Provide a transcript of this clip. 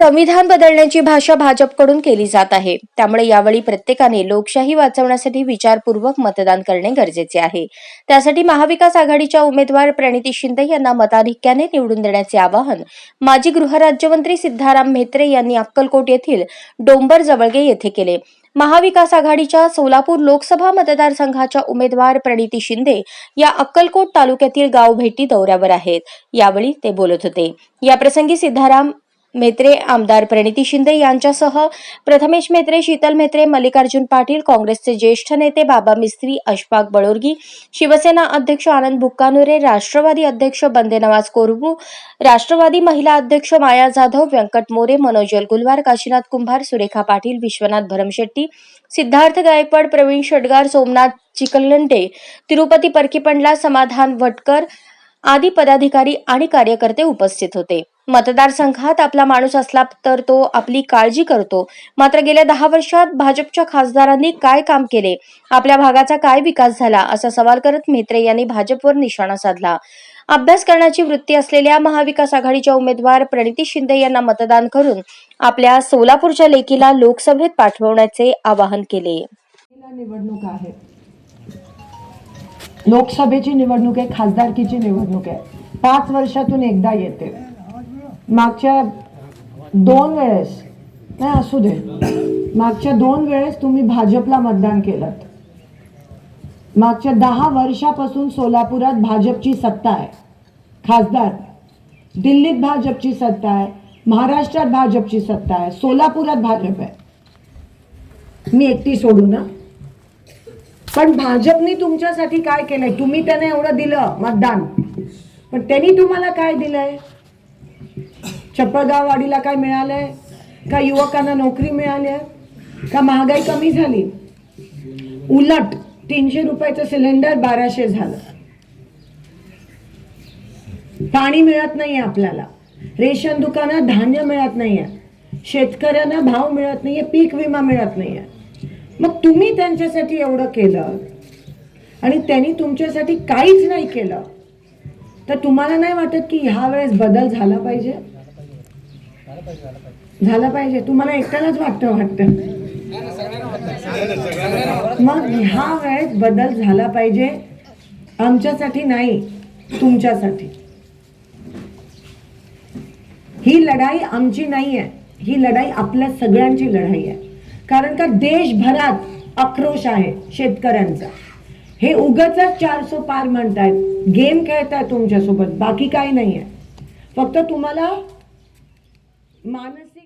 संविधान बदलण्याची भाषा भाजपकडून केली जात आहे. त्यामुळे यावेळी प्रत्येकाने लोकशाही वाचवण्यासाठी विचारपूर्वक मतदान करणे गरजेचे आहे. त्यासाठी महाविकास आघाडीच्या उमेदवार प्रणिती शिंदे यांना मताधिक्याने निवडून देण्याचे आवाहन माजी गृहराज्यमंत्री सिद्धाराम म्हेत्रे यांनी अक्कलकोट येथील डोंबर जवळगे येथे केले. महाविकास आघाडीच्या सोलापूर लोकसभा मतदारसंघाच्या उमेदवार प्रणिती शिंदे या अक्कलकोट तालुक्यातील गाव भेटी दौऱ्यावर आहेत. यावेळी ते बोलत होते. याप्रसंगी सिद्धाराम मेत्रे आमदार प्रणिती शिंदे यांच्यासह प्रथमेश मेत्रे शीतल मेत्रे मल्लिकार्जुन पाटील काँग्रेसचे ज्येष्ठ नेते बाबा मिस्त्री अशफाक बळोरगी शिवसेना अध्यक्ष आनंद बुक्कानुरे राष्ट्रवादी अध्यक्ष बंदे नवाज कोरबू राष्ट्रवादी महिला अध्यक्ष माया जाधव व्यंकट मोरे मनोज गुलवार काशीनाथ कुंभार सुरेखा पाटील विश्वनाथ भरमशेट्टी सिद्धार्थ गायकवाड प्रवीण षडगार सोमनाथ चिकलंडे तिरुपती परकीपंडला समाधान भटकर आदी पदाधिकारी आणि कार्यकर्ते उपस्थित होते. मतदारसंघात आपला माणूस असला तर तो आपली काळजी करतो. मात्र गेल्या दहा वर्षात भाजपच्या खासदारांनी काय काम केले? आपल्या भागाचा काय विकास झाला? असा सवाल करत म्हेत्रे यांनी भाजपवर निशाणा साधला. अभ्यास करण्याची वृत्ती असलेल्या महाविकास आघाडीच्या उमेदवार प्रणिती शिंदे यांना मतदान करून आपल्या सोलापूरच्या लेकीला लोकसभेत पाठवण्याचे आवाहन केले. निवडणूक आहे. लोकसभेची निवडणूक आहे खासदारकीची निवडणूक आहे. पाच वर्षातून एकदा येते. मागच्या दोन वेळेस नाही असू दे. मागच्या दोन वेळेस तुम्ही भाजपला मतदान केलं. मागच्या दहा वर्षापासून सोलापुरात भाजपची सत्ता आहे. खासदार. दिल्लीत भाजपची सत्ता आहे. महाराष्ट्रात भाजपची सत्ता आहे. सोलापुरात भाजप आहे. मी एकटी सोडू ना? पण भाजपनी तुमच्यासाठी काय केलंय? तुम्ही त्याने एवढं दिलं मतदान. पण त्यांनी तुम्हाला काय दिलंय? चप्पळगाववाडीला काय मिळालंय? का युवकांना नोकरी मिळाली? आहे का महागाई कमी झाली? उलट तीनशे रुपयाचं सिलेंडर बाराशे झालं. पाणी मिळत नाही आपल्याला. रेशन दुकानात धान्य मिळत नाहीये. शेतकऱ्यांना भाव मिळत नाहीये पीक विमा मिळत नाहीये. मग तुम्ही त्यांच्यासाठी एवढं केलं आणि त्यांनी तुमच्यासाठी काहीच नाही केलं तर तुम्हाला नाही वाटत की ह्या वेळेस बदल झाला पाहिजे? झाला पाहिजे. तुम्हाला एकट्यालाच वाटतं वाटतं? मग ह्या वेळेस बदल झाला पाहिजे आमच्यासाठी नाही तुमच्यासाठी. ही लढाई आमची नाही आहे ही लढाई आपल्या सगळ्यांची लढाई आहे. कारण का देशभरात आक्रोश आहे शेतकऱ्यांचा. हे उगच चारसो पार म्हणतायत. गेम खेळताय तुमच्यासोबत. बाकी काही नाही आहे फक्त तुम्हाला मानस